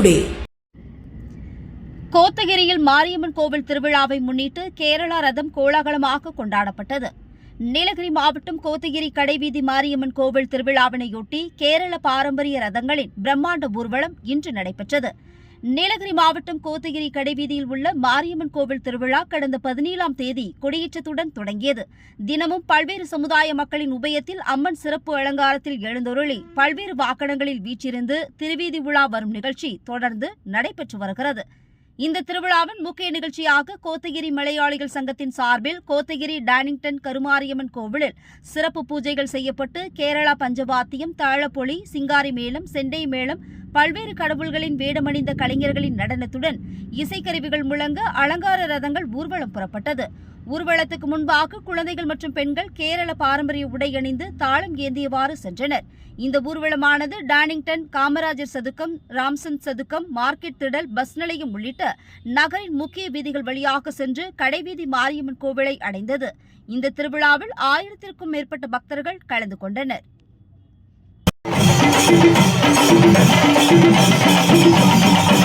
Today. கோத்தகிரியில் மாரியம்மன் கோவில் திருவிழாவை முன்னிட்டு கேரளா ரதம் கோலாகலமாக கொண்டாடப்பட்டது. நீலகிரி மாவட்டம் கோத்தகிரி கடைவீதி மாரியம்மன் கோவில் திருவிழாவினையொட்டி கேரள பாரம்பரிய ரதங்களின் பிரம்மாண்ட ஊர்வலம் இன்று நடைபெற்றது. நீலகிரி மாவட்டம் கோத்தகிரி கடைவீதியில் உள்ள மாரியம்மன் கோவில் திருவிழா கடந்த பதினேழாம் தேதி கொடியேற்றத்துடன் தொடங்கியது. தினமும் பல்வேறு சமுதாய மக்களின் உபயத்தில் அம்மன் சிறப்பு அலங்காரத்தில் எழுந்தொருளி பல்வேறு வாகனங்களில் வீற்றிருந்து திருவீதி உலா வரும் நிகழ்ச்சி தொடர்ந்து நடைபெற்று வருகிறது. இந்த திருவிழாவின் முக்கிய நிகழ்ச்சியாக கோத்தகிரி மலையாளிகள் சங்கத்தின் சார்பில் கோத்தகிரி டானிங்டன் கருமாரியம்மன் கோவிலில் சிறப்பு பூஜைகள் செய்யப்பட்டு கேரளா பஞ்சவாத்தியம் தாழப்பொலி சிங்காரி மேளம் செண்டை மேளம் பல்வேறு கடவுள்களின் வேடமணிந்த கலைஞர்களின் நடனத்துடன் இசைக்கருவிகள் முழங்க அலங்கார ரதங்கள் ஊர்வலம் புறப்பட்டது. ஊர்வலத்துக்கு முன்பாக குழந்தைகள் மற்றும் பெண்கள் கேரள பாரம்பரிய உடை அணிந்து தாளம் ஏந்தியவாறு சென்றனர். இந்த ஊர்வலமானது டானிங்டன் காமராஜர் சதுக்கம் ராம்சன் சதுக்கம் மார்க்கெட் திடல் பஸ் நிலையம் உள்ளிட்ட நகரின் முக்கிய வீதிகள் வழியாக சென்று கடைவீதி மாரியம்மன் கோவிலை அடைந்தது. இந்த திருவிழாவில் ஆயிரத்திற்கும் மேற்பட்ட பக்தர்கள் கலந்து கொண்டனர். Thank you.